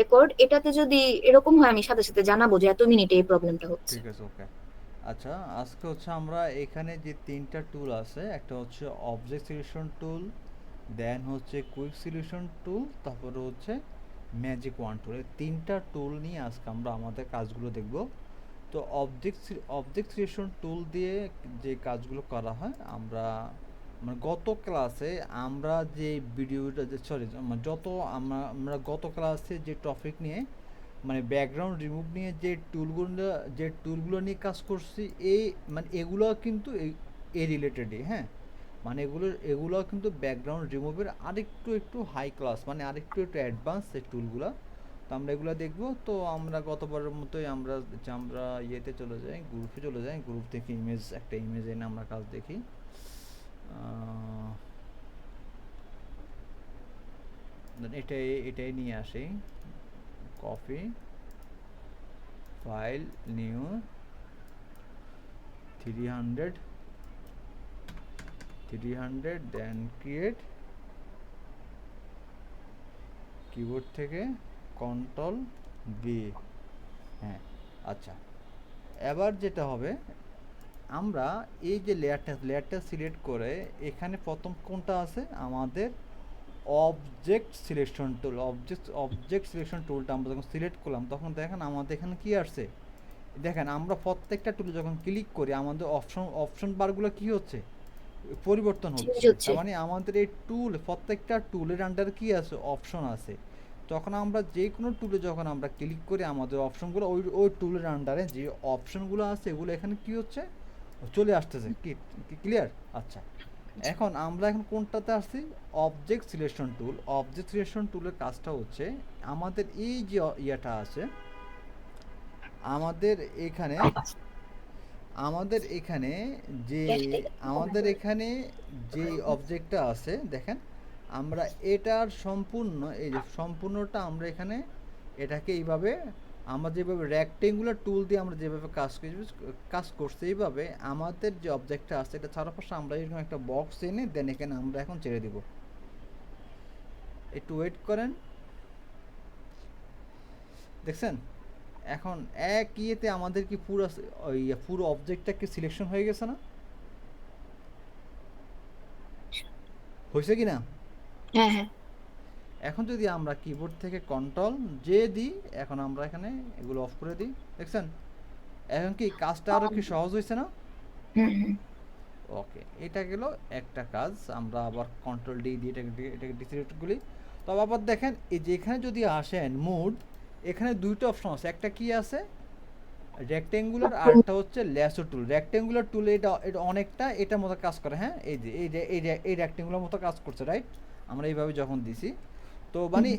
Record এটাতে যদি এরকম হয়, আমি সাথে সাথে জানাব যে এত মিনিটে এই প্রবলেমটা হচ্ছে। ঠিক আছে ওকে আচ্ছা আজকে হচ্ছে আমরা এখানে যে তিনটা টুল আছে, একটা হচ্ছে অবজেক্ট সিলেকশন টুল দেন হচ্ছে কুইক সলিউশন টুল তারপরে হচ্ছে ম্যাজিক ওয়ান টুল এই তিনটা টুল নিয়ে আজকে আমরা আমাদের কাজগুলো দেখব। তো অবজেক্ট অবজেক্ট সিলেকশন টুল দিয়ে যে কাজগুলো করা হয়, আমরা মানে গত ক্লাসে আমরা যে ভিডিওটা যে সরি যত আমরা আমরা গত ক্লাসে যে টপিক নিয়ে মানে ব্যাকগ্রাউন্ড রিমুভ নিয়ে যে টুলগুলো যে টুলগুলো নিয়ে কাজ করছি এই মানে এগুলো কিন্তু এই রিলেটেডই হ্যাঁ? মানে এগুলো এগুলো কিন্তু ব্যাকগ্রাউন্ড রিমুভের আরেকটু একটু হাই ক্লাস মানে আরেকটু একটু অ্যাডভান্স এই টুলগুলো তো আমরা এগুলো দেখব, তো আমরা গতবারের মতোই আমরা আমরা ইয়েতে চলে যাই গ্রুপে চলে যাই গ্রুপ থেকে ইমেজ একটা ইমেজ এনে আমরা কাজ দেখি। এটাই এটাই নিয়ে আসি। Copy, file, new, three hundred three hundred, then create, keyboard থেকে কন্ট্রোল বি হ্যাঁ আচ্ছা। এবার যেটা হবে আমরা এই যে লেয়ারটা লেয়ারটা সিলেক্ট করে এখানে প্রথম কোনটা আছে? আমাদের object selection tool object object selection টুলটা আমরা যখন সিলেক্ট করলাম তখন দেখেন আমাদের এখানে কি আসছে? দেখেন আমরা প্রত্যেকটা টুলে যখন ক্লিক করি আমাদের অপশন অপশন বারগুলো কি হচ্ছে? পরিবর্তন হচ্ছে। মানে আমাদের এই টুল প্রত্যেকটা টুলের আন্ডার কি আছে? অপশন আছে। তখন আমরা যে কোনো টুলে যখন আমরা ক্লিক করি আমাদের অপশনগুলো ওই ওই টুলের আন্ডারে যে অপশনগুলো আছে এগুলো এখানে কি হচ্ছে? চলে আসতেছে। কি ক্লিয়ার আচ্ছা। এখন আমরা এখন কোনটাতে আসছি? Object selection tool object selection টুলের কাজটা হচ্ছে আমাদের এই যে ইয়েটা আছে আমাদের এখানে আমাদের এখানে যে আমাদের এখানে যে অবজেক্টটা আছে দেখেন আমরা এটার সম্পূর্ণ এই যে সম্পূর্ণটা আমরা এখানে এটাকে এইভাবে আমরা যেভাবে রেক্টেঙ্গুলার টুল দিয়ে আমরা যেভাবে কাজ কাজ করছি এইভাবে আমাদের যে অবজেক্টটা আছে এটা চারপাশে আমরা এরকম একটা বক্স এনে দেন এখানে আমরা এখন ছেড়ে দিব। একটু ওয়েট করেন। দেখছেন? এখন এক ইয়েতে আমাদের কি পুরো ওই পুরো অবজেক্টটা কি সিলেকশন হয়ে গেছে না? হয়েছে কি না হ্যাঁ হ্যাঁ। এখন যদি আমরা কিবোর্ড থেকে কন্ট্রোল যে দিই, এখন আমরা এখানে এগুলো অফ করে দিই। দেখছেন? এখন কি কাজটা আরও কি সহজ হয়েছে না? ওকে এটা গেল একটা কাজ। আমরা আবার কন্ট্রোল ডি দিয়ে এটাকে ডিসিলেক্ট করি। তবে আবার দেখেন, এই যে এখানে যদি আসেন মুড এখানে দুইটা অপশন আছে। একটা কি আছে? রেক্টেঙ্গুলার আর একটা হচ্ছে ল্যাসো টুল রেক্টেঙ্গুলার টুল এটা এটা অনেকটা এটার মতো কাজ করে হ্যাঁ? এই যে, এই এই এই রেক্টেঙ্গুলার মতো কাজ করছে রাইট আমরা এইভাবে যখন দিছি তো মানে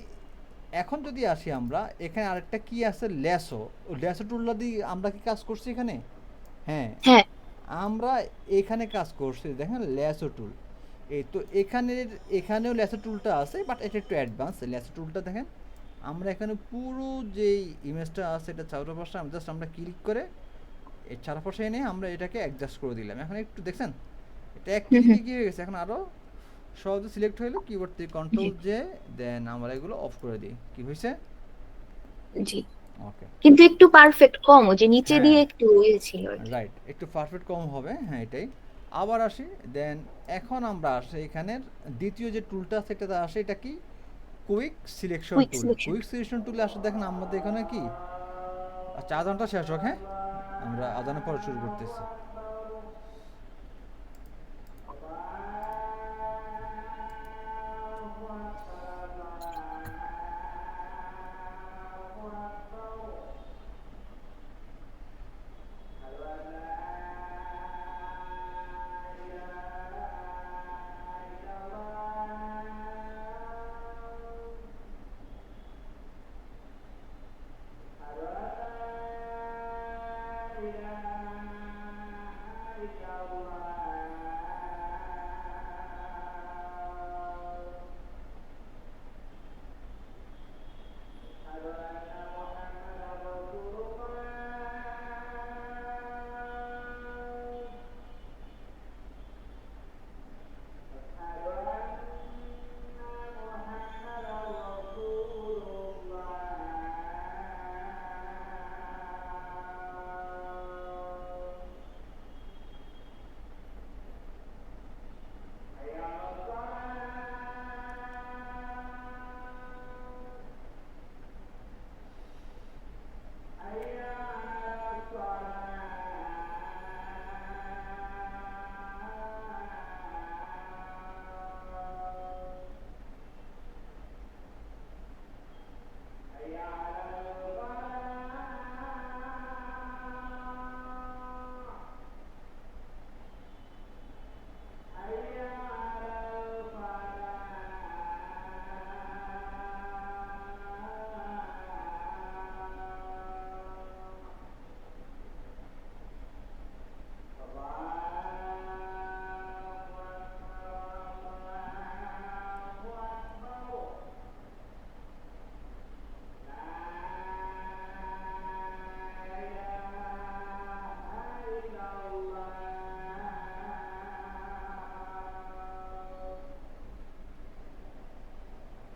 এখন যদি আসি আমরা এখানে আরেকটা কি আছে? ল্যাসো। ল্যাসো টুলটা দিয়ে আমরা কি কাজ করছি এখানে? হ্যাঁ। হ্যাঁ। আমরা এখানে কাজ করছি দেখেন ল্যাসো টুল। এই তো এখানের এখানেও ল্যাসো টুলটা আছে বাট এটা একটু অ্যাডভান্স। ল্যাসো টুলটা দেখেন আমরা এখানে পুরো যে ইমেজটা আছে এটা চারপাশে আমরা জাস্ট আমরা ক্লিক করে এর চারপাশে এনে আমরা এটাকে অ্যাডজাস্ট করে দিলাম। এখন একটু দেখছেন? এটা এক হয়ে গেছে এখন আরও সহজে সিলেক্ট হইল কিবোর্ড থেকে কন্ট্রোল জে। দেন আমরা এগুলো অফ করে দিই। কি হয়েছে জি। ওকে কিন্তু একটু পারফেক্ট কম যে নিচে দিয়ে একটু ইয়ে ছিল রাইট একটু পারফেক্ট কম হবে হ্যাঁ এটাই। আবার আসি দেন এখন আমরা আসি এখানের দ্বিতীয় যে টুলটা আছে এটা আসে এটা কি? Quick selection tool quick selection টুলে আসে দেখেন আমাদের এখানে কি? আচ্ছা আদানটা শেষ হোক হ্যাঁ? আমরা আদানের পর শুরু করতেছি।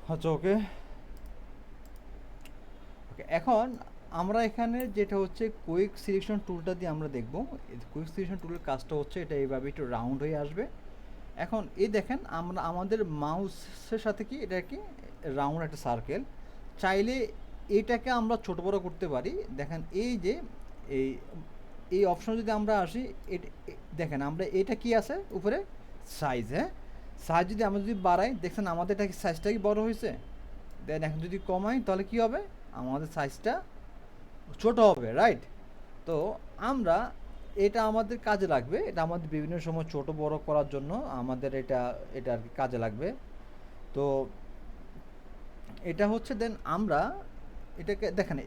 আচ্ছা ওকে? ওকে, এখন আমরা এখানে যেটা হচ্ছে কুইক সিলেকশন টুলটা দিয়ে আমরা দেখব। কুইক সিলেকশন টুলের কাজটা হচ্ছে, এটা এইভাবে একটু রাউন্ড হয়ে আসবে। এখন এই দেখেন, আমরা, আমাদের মাউসের সাথে কি, এটা কি? রাউন্ড একটা সার্কেল চাইলে এটাকে আমরা ছোট বড় করতে পারি। দেখেন, এই যে, এই এই অপশন যদি আমরা আসি, এট- দেখেন, আমরা, এটা কি আছে উপরে? সাইজ হ্যাঁ? সাইজ যদি আমরা যদি বাড়াই, দেখছেন আমাদের এটা সাইজটা কি বড় হয়েছে? দেন এখন যদি কমাই, তাহলে কি হবে? আমাদের সাইজটা ছোট হবে রাইট তো আমরা এটা আমাদের কাজে লাগবে। এটা আমাদের বিভিন্ন সময় ছোট বড় করার জন্য আমাদের এটা এটা আর কি কাজে লাগবে। তো এটা হচ্ছে দেন আমরা এটাকে, দেখেন,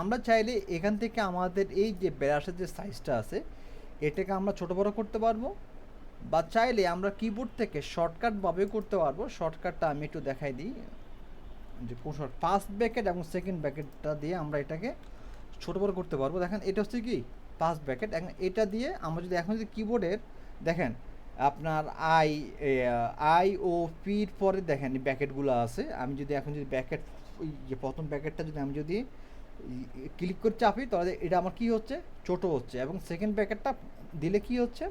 আমরা চাইলে এখান থেকে আমাদের এই যে ব্রাশের যে সাইজটা আছে, এটাকে আমরা ছোট বড় করতে পারব। বা চাইলে আমরা কিবোর্ড থেকে শর্টকাট ভাবে করতে পারব। শর্টকাটটা আমি একটু দেখাই দিই। যে কোন শর্ট ফার্স্ট ব্যাকেট এবং সেকেন্ড ব্যাকেটটা দিয়ে আমরা এটাকে ছোট বড় করতে পারব। দেখেন, এটা হচ্ছে কি? ফার্স্ট ব্যাকেট এখন এটা দিয়ে আমরা যদি এখন যদি কিবোর্ডের দেখেন, আপনার আই আই ও পির পরে দেখেন ব্যাকেটগুলো আছে। আমি যদি এখন যদি ব্যাকেট ওই যে প্রথম ব্যাকেটটা যদি আমি যদি ক্লিক করে চাপি, তাহলে এটা আমার কি হচ্ছে? ছোট হচ্ছে। এবং সেকেন্ড ব্যাকেটটা দিলে কি হচ্ছে?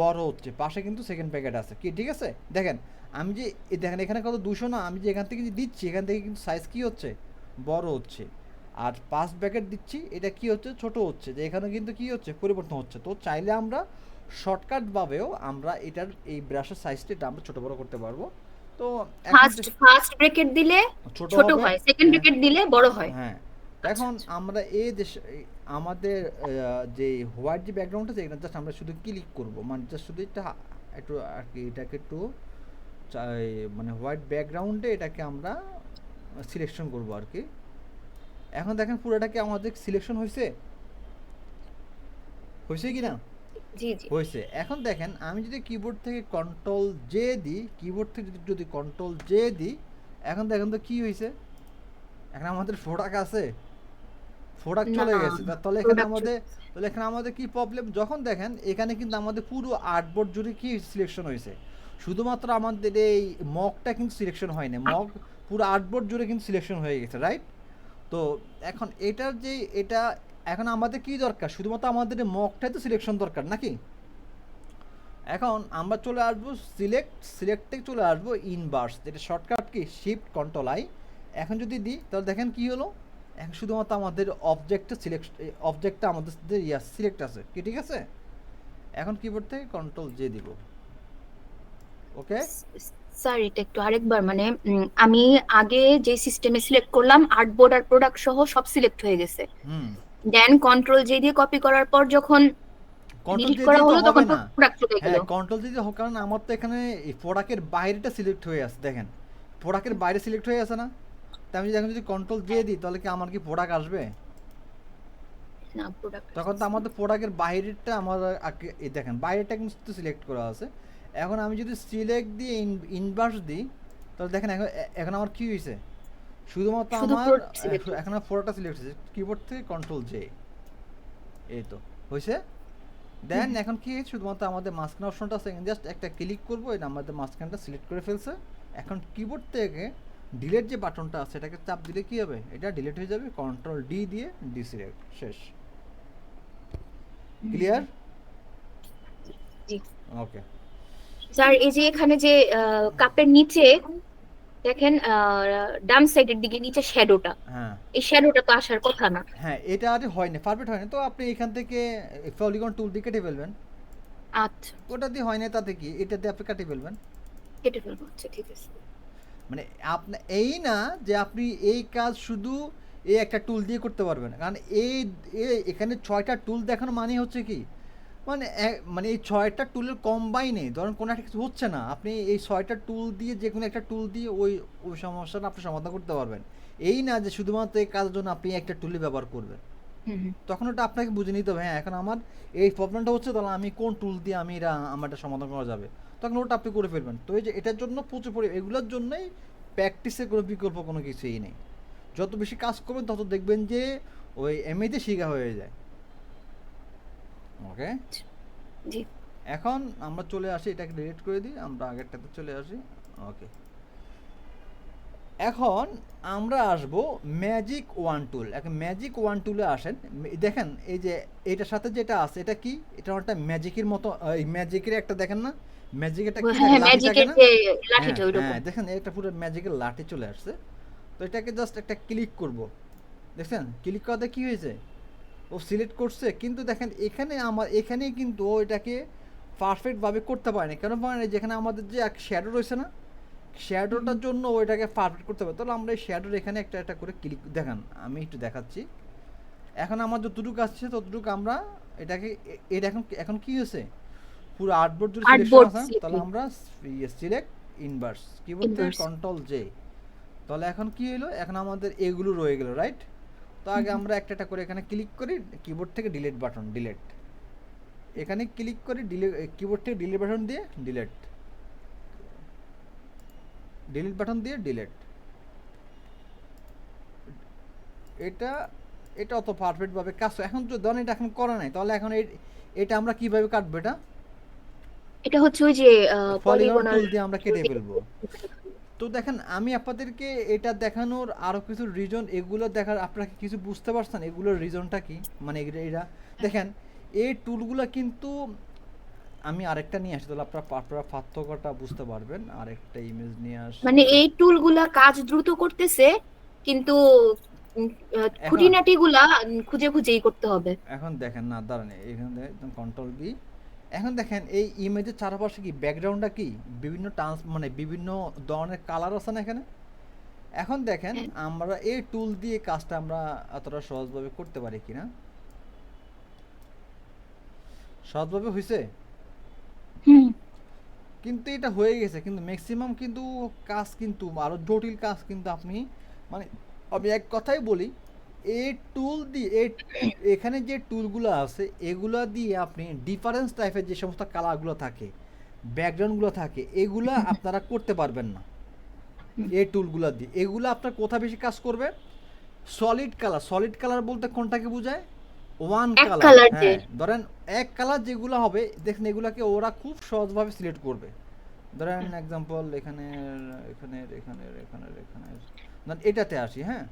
বড় হচ্ছে। পাশে কিন্তু সেকেন্ড প্যাকেট আছে। কি ঠিক আছে? দেখেন আমি যে দেখেন এখানে কত? দুশো না? আমি যে এখান থেকে যে দিচ্ছি এখান থেকে কিন্তু সাইজ কি হচ্ছে? বড় হচ্ছে। আর পাঁচ প্যাকেট দিচ্ছি এটা কি হচ্ছে? ছোট হচ্ছে। যে এখানে কিন্তু কি হচ্ছে? পরিবর্তন হচ্ছে। তো চাইলে আমরা শর্টকাট ভাবেও আমরা এটার এই ব্রাশের সাইজটা এটা আমরা ছোট বড় করতে পারব। তো ফার্স্ট ফার্স্ট ব্রেকেট দিলে ছোট হয়। সেকেন্ড। ব্রেকেট দিলে বড় হয়। হ্যাঁ। এখন আমরা এই দেশ আমাদের যে হোয়াইট যে ব্যাকগ্রাউন্ড আছে এটা জাস্ট আমরা শুধু ক্লিক করব। মানে জাস্ট শুধু এটা একটু আর কি এটাকে একটু মানে হোয়াইট ব্যাকগ্রাউন্ডে এটাকে আমরা সিলেকশন করব আর কি। এখন দেখেন পুরোটা কি আমাদের সিলেকশন হয়েছে? হয়েছে কি না? হয়েছে। এখন দেখেন আমি যদি কিবোর্ড থেকে কন্ট্রোল জে দিই কিবোর্ড থেকে যদি- যদি কন্ট্রোল জে দিই এখন দেখেন তো কি হয়েছে? এখন আমাদের প্রোডাক্ট আছে। প্রোডাক্ট চলে গেছে। তাহলে এখানে আমাদের তাহলে এখানে আমাদের কি প্রবলেম যখন দেখেন এখানে কিন্তু আমাদের পুরো আর্টবোর্ড জুড়ে কি সিলেকশন হয়েছে? শুধুমাত্র আমাদের এই মকটা কিন্তু সিলেকশন হয়নি মক পুরো আর্টবোর্ড জুড়ে কিন্তু সিলেকশন হয়ে গেছে রাইট তো এখন এটার যে এটা এখন আমাদের কি দরকার? শুধুমাত্র আমাদের মকটাই তো সিলেকশন দরকার নাকি? এখন আমরা চলে আসব সিলেক্ট সিলেক্টে চলে আসব ইনভার্স যেটা shortcut key? Shift control I এখন যদি দিই তাহলে দেখেন কি হলো? এখন শুধুমাত্র আমাদের অবজেক্টটা সিলেক্ট অবজেক্টটা আমাদের ইয়া সিলেক্ট আছে কি ঠিক আছে? এখন কিবোর্ড থেকে কন্ট্রোল জে দিব। ওকে স্যার এটা একটু আরেকবার মানে আমি আগে যে সিস্টেমে সিলেক্ট করলাম আর্টবোর্ড আর প্রোডাক্ট সহ সব সিলেক্ট হয়ে গেছে। হুম। দেন কন্ট্রোল জে দিয়ে কপি করার পর যখন কন্ট্রোল ডিলিট জে করা হলো তখন প্রোডাক্ট চলে গেল। হ্যাঁ কন্ট্রোল কারণ আমার তো এখানে প্রোডাক্টের বাইরেটা সিলেক্ট হয়ে আছে দেখেন। প্রোডাক্টের বাইরে সিলেক্ট হয়ে আছে না? তা আমি যদি এখন যদি কন্ট্রোল জে দিই তাহলে কি আমার কি প্রোডাক্ট আসবে? না প্রোডাক্ট তখন তো আমাদের প্রোডাক্টের বাইরেরটা আমার এই দেখেন বাইরেটা কিন্তু সিলেক্ট করা আছে। এখন আমি যদি সিলেক্ট দিয়ে ইনভার্স দিই তাহলে দেখেন এখন এখন আমার কি হয়েছে শুধুমাত্র শুধু আমার এখন- আমার ফটোটা সিলেক্ট হয়েছে কিবোর্ড থেকে কন্ট্রোল জে এই তো হয়েছে দেন এখন কি হয়েছে? শুধুমাত্র আমাদের মাঝখানে অপশনটা আছে জাস্ট একটা ক্লিক করব এটা আমাদের মাঝখানটা সিলেক্ট করে ফেলছে। এখন কিবোর্ড থেকে ডিলেট যে বাটনটা আছে এটাকে চাপ দিলে কি হবে? এটা ডিলেট হয়ে যাবে কন্ট্রোল ডি দিয়ে ডিসিলেক্ট শেষ। ক্লিয়ার ওকে স্যার এই যে এখানে যে কাপের নিচে দেখেন ডান সাইডের দিকে নিচে শ্যাডোটা হ্যাঁ। এই শ্যাডোটা তো আসার কথা না। হ্যাঁ এটা আর হয়নি পারফেক্ট হয়নি। তো আপনি এখান থেকে পলিগন টুল দিয়ে কেটে ফেলবেন। আচ্ছা। ওটা দিয়ে হয় না তাতে কি? এটা দিয়ে আপনি কেটে ফেলবেন। কেটে ফেলব আচ্ছা ঠিক আছে। মানে আপনি, এই না যে আপনি এই কাজ শুধু এই একটা টুল দিয়ে করতে পারবেন। কারণ এই এখানে ছয়টা টুল দেখানো মানে হচ্ছে কি? মানে মানে এই ছয়টা টুলের কম্বাইনে ধরেন কোনো একটা কিছু হচ্ছে না, আপনি এই ছয়টা টুল দিয়ে যে কোনো একটা টুল দিয়ে ওই ওই সমস্যাটা আপনি সমাধান করতে পারবেন। এই না যে শুধুমাত্র এই কাজের জন্য আপনি একটা টুলই ব্যবহার করবেন। তখন ওটা আপনাকে বুঝে নিতে হবে হ্যাঁ এখন আমার এই প্রবলেমটা হচ্ছে তাহলে আমি কোন টুল দিয়ে আমি এটা আমার এটা সমাধান করা যাবে? তখন ওটা আপনি করে ফেলবেন। তো এই যে এটার জন্য প্রচুর পরি এগুলোর জন্যই প্র্যাকটিসের কোনো বিকল্প কোনো কিছুই নেই। যত বেশি কাজ করবেন তত দেখবেন যে ওই এমনিতে শিখা হয়ে যায়। ওকে এখন আমরা চলে আসি এটাকে ডিলিট করে দিই আমরা আগেরটাতে চলে আসি। ওকে এখন আমরা আসব ম্যাজিক ওয়ান টুল এখন ম্যাজিক ওয়ান টুলে আসেন। দেখেন এই যে এটার সাথে যেটা আছে এটা কি? এটা একটা ম্যাজিকের মতো এই ম্যাজিকের একটা দেখেন না? ম্যাজিক একটা কি? হ্যাঁ লাঠি থাকে ম্যাজিকের না? যে হ্যাঁ, হ্যাঁ, দেখেন এটা পুরো ম্যাজিকের লাঠি চলে আসছে। তো এটাকে জাস্ট একটা ক্লিক করব। দেখছেন? ক্লিক করাতে কি হয়েছে? ও সিলেক্ট করছে কিন্তু দেখেন এখানে আমার এখানে কিন্তু ও এটাকে পারফেক্টভাবে করতে পারেনি। কেন পারে না যেখানে আমাদের যে এক শ্যাডো রয়েছে না? শ্যাডোটার জন্য ও এটাকে পারফেক্ট করতে পারে তাহলে আমরা এই শ্যাডোর এখানে একটা একটা করে ক্লিক দেখান আমি একটু দেখাচ্ছি। এখন আমার যতটুকু আসছে ততটুকু আমরা এটাকে এটা এখন এখন কি হয়েছে? পুরো আর্টবোর্ড যদি সিলেকশন আছে তাহলে। আমরা সিলেক্ট ইনভার্স কিবোর্ড থেকে। কন্ট্রোল জে তাহলে এখন কি হলো? এখন আমাদের এগুলো রয়ে গেল রাইট তো আগে আমরা একটা একটা করে এখানে ক্লিক করি কিবোর্ড থেকে ডিলিট বাটন ডিলিট এখানে ক্লিক করি ডিলিট কিবোর্ড থেকে ডিলিট বাটন দিয়ে ডিলিট ডিলিট বাটন দিয়ে ডিলিট এটা এটা অত পারফেক্ট ভাবে কাজ এখন তো ধরেন এটা এখন করা নাই তাহলে এখন এটা আমরা কীভাবে কাটবো এটা? এটা হচ্ছে ওই যে পলিগন পলিগনাল দিয়ে আমরা কেটে ফেলব। তো দেখেন আমি আপনাদেরকে এটা দেখানোর আরও কিছু রিজন এগুলো দেখার আপনারা কি কিছু বুঝতে পারছেন? এগুলোর রিজনটা কি? মানে এরা দেখেন এই টুলগুলো কিন্তু আমি আরেকটা নিয়ে আসি তাহলে আপনারা আপনারা পার্থক্যটা বুঝতে পারবেন। আরেকটা ইমেজ নিয়ে আসি। মানে এই টুলগুলা কাজ দ্রুত করতেছে কিন্তু উম, আহ, খুঁটিনাটি গুলা খুঁজে খুঁজেই করতে হবে। এখন দেখেন না দাঁড়ান এখানে একদম কন্ট্রোল বি এখন দেখেন এই ইমেজের চারপাশে কি ব্যাকগ্রাউন্ডটা কি? বিভিন্ন ট্রান্স মানে বিভিন্ন ধরনের কালার আছে না এখানে? এখন দেখেন হ্যাঁ। আমরা এই টুল দিয়ে কাজটা আমরা এতটা সহজভাবে করতে পারি কিনা? সহজভাবে হয়েছে কিন্তু এটা হয়ে গেছে কিন্তু ম্যাক্সিমাম কিন্তু কাজ কিন্তু আরও জটিল কাজ কিন্তু আপনি মানে আমি এক কথাই বলি এই টুল দিয়ে এই এখানে যে টুলগুলো আছে এগুলো দিয়ে আপনি ডিফারেন্স টাইপের যে সমস্ত কালারগুলো থাকে ব্যাকগ্রাউন্ডগুলো থাকে এগুলো আপনারা করতে পারবেন না। এই টুলগুলো দিয়ে এগুলো আপনার কোথা বেশি কাজ করবে? সলিড কালার সলিড কালার বলতে কোনটাকে বোঝায়? ওয়ান কালার হ্যাঁ ধরেন এক কালার যেগুলো হবে দেখেন এগুলাকে ওরা খুব সহজভাবে সিলেক্ট করবে। ধরেন এক্সাম্পল এখানে এখানে এখানে এখানে এখানে ধরেন এটাতে আসি হ্যাঁ।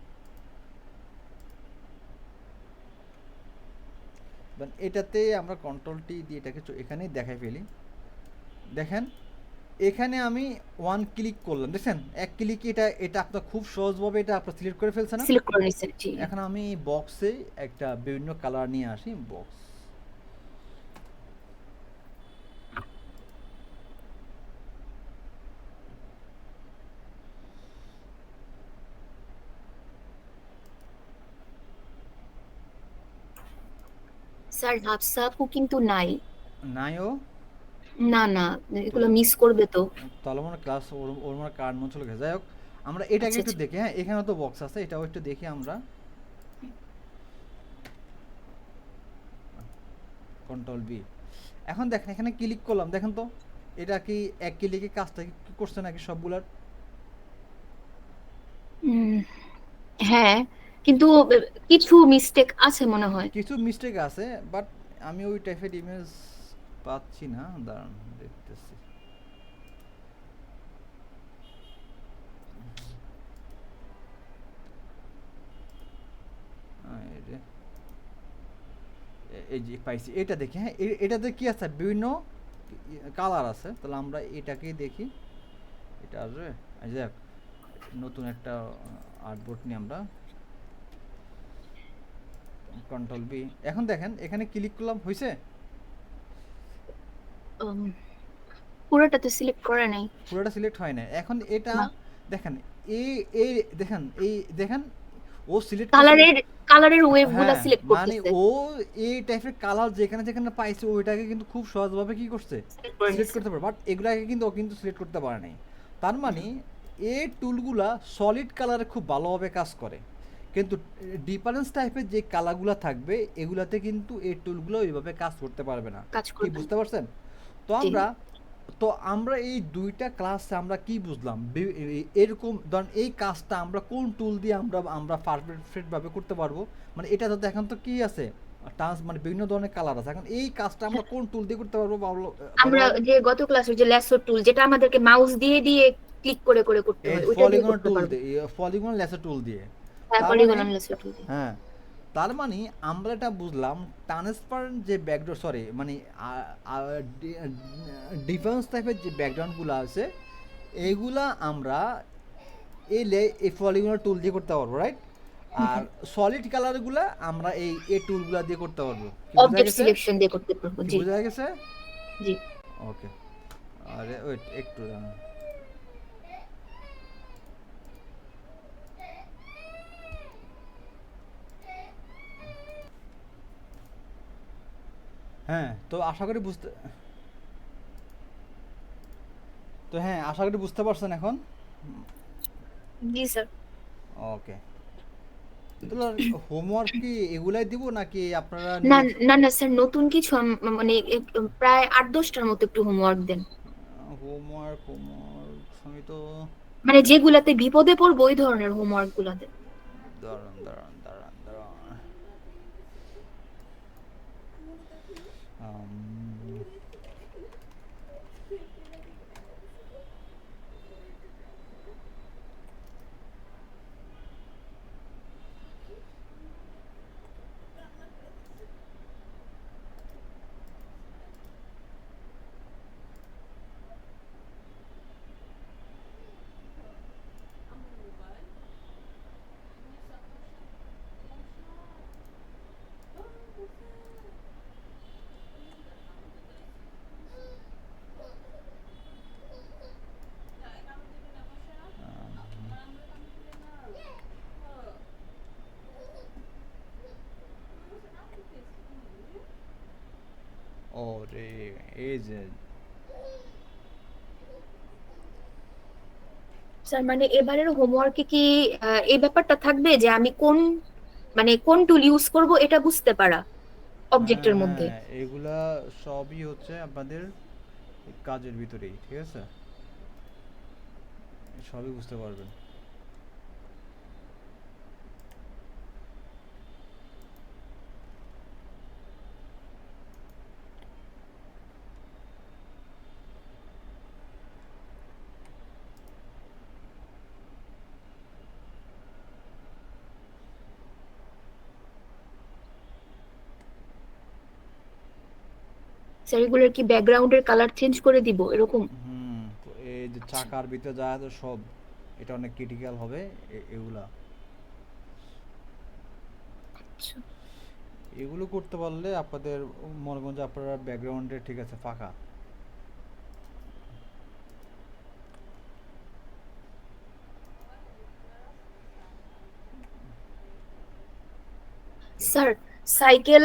এটাতে আমরা কন্ট্রোল টি দিয়ে এটাকে এখানেই দেখাই ফেলি। দেখেন এখানে আমি ওয়ান ক্লিক করলাম দেখছেন? এক ক্লিকে এটা এটা আপনার খুব সহজভাবে এটা আপনার সিলেক্ট করে ফেলছে না? সিলেক্ট করে নিছে জি। এখন আমি বক্সে একটা বিভিন্ন কালার নিয়ে আসি বক্স স্যার হাফসা আপু কিন্তু নাই। নাইও না না এগুলো মিস করবে তো। তাহলে মনে ক্লাস ওর ওর মনে কার্ড মন চলে গেছে। যাই হোক আমরা এটাকে আচ্ছা, একটু আচ্ছা। দেখি হ্যাঁ এখানে তো বক্স আছে এটাও একটু দেখি আমরা। কন্ট্রোল বি এখন দেখেন এখানে ক্লিক করলাম দেখেন তো এটা কি এক ক্লিকে কাজটা কি করছে নাকি সবগুলার? হ্যাঁ কিন্তু কিছু মিস্টেক আছে মনে হয়। কিছু মিস্টেক আছে বাট আমি ওই টাইপের ইমেজ পাচ্ছি না দাঁড়ান দেখতেছি। এই যে। পাইছি এটা দেখি হ্যাঁ এটাতে কি আছে? বিভিন্ন কালার আছে তাহলে আমরা এটাকেই দেখি। এটা আসবে? এই যে দেখ, নতুন একটা আর্টবোর্ড নিয়ে আমরা কন্ট্রোল বি এখন দেখেন এখানে ক্লিক করলাম হয়েছে পুরোটা তো সিলেক্ট করে নাই। পুরোটা সিলেক্ট হয় না এখন এটা দেখেন এই এই দেখেন এই দেখেন ও সিলেক্ট কালারের কালারের ওয়েভগুলা হ্যাঁ, সিলেক্ট মানে করতেছে। ও এই টাইপের কালার যেখানে যেখানে পাইছে ওইটাকে কিন্তু খুব সহজভাবে কি করছে? সিলেক্ট করতে পারে বাট এগুলাকে কিন্তু ও কিন্তু সিলেক্ট করতে পারে নাই। তার মানে এই টুলগুলা সলিড কালারে খুব ভালোভাবে কাজ করে। কিন্তু ডিফারেন্স টাইপের যে কালারগুলো থাকবে এগুলাতে কিন্তু এই টুলগুলো ওইভাবে কাজ করতে পারবে না। কি বুঝতে পারছেন? তো আমরা তো আমরা এই দুইটা ক্লাসে আমরা কি বুঝলাম? এরকম ধরেন এই কাজটা আমরা কোন টুল দিয়ে আমরা আমরা পারফেক্ট ভাবে করতে পারব? মানে এটা তো এখন তো কি আছে? টান্স মানে বিভিন্ন ধরনের কালার আছে। এখন এই কাজটা আমরা কোন টুল দিয়ে করতে পারব? আমরা যে গত ক্লাসের যে ল্যাসো টুল যেটা আমাদেরকে মাউস দিয়ে দিয়ে ক্লিক করে করে করতে হয় ওইটা দিয়ে পলিগন টুল দিয়ে পলিগন লেসার টুল দিয়ে। হ্যাঁ পলিগন মানে- টুল দিয়ে। হ্যাঁ তার মানে আমরা এটা বুঝলাম ট্রান্সপারেন্ট যে ব্যাকগ্রাউন্ড সরি মানে ডিফেন্স টাইপের যে ব্যাকগ্রাউন্ডগুলো আছে এইগুলা আমরা এই এই পলিগন টুল দিয়ে করতে পারব রাইট আর সলিড কালারগুলা আমরা এই এই টুলগুলা দিয়ে করতে পারব। অবজেক্ট? সিলেকশন দিয়ে করতে পারব জি। বোঝা গেছে? জি। ওকে আরে ওয়েট একটু দাঁড়ান। হ্যাঁ তো আশা করি বুঝতে তো হ্যাঁ আশা করি বুঝতে পারছেন এখন? জি স্যার। ওকে। হোমওয়ার্ক কি এগুলাই দিব নাকি আপনারা না না না স্যার নতুন কিছু মানে প্রায় আট দশটার মতো একটু হোমওয়ার্ক দেন। হোমওয়ার্ক হোমওয়ার্ক আমি তো মানে যেগুলাতে বিপদে পড়ব ওই ধরনের হোমওয়ার্কগুলা দেন দাঁড়ান দাঁড়ান দাঁড়ান দাঁড়ান আম, ও রে এই যে স্যার মানে এবারের হোমওয়ার্কে কি এই ব্যাপারটা থাকবে যে আমি কোন মানে কোন টুল ইউজ করব এটা বুঝতে পারা অবজেক্টের হ্যাঁ, মধ্যে? হ্যাঁ, এগুলা সবই হচ্ছে আপনাদের কাজের ভিতরেই ঠিক আছে? সবই বুঝতে পারবেন। স্যার এগুলোর কি ব্যাকগ্রাউন্ডের কালার চেঞ্জ করে দিব এরকম? হুম এই যে চাকার ভিতরে যা আছে সব এটা অনেক ক্রিটিক্যাল হবে এগুলা। আচ্ছা। এগুলো করতে পারলে আপনাদের মনে করেন যে আপনারা ব্যাকগ্রাউন্ডে ঠিক আছে ফাঁকা। Sir cycle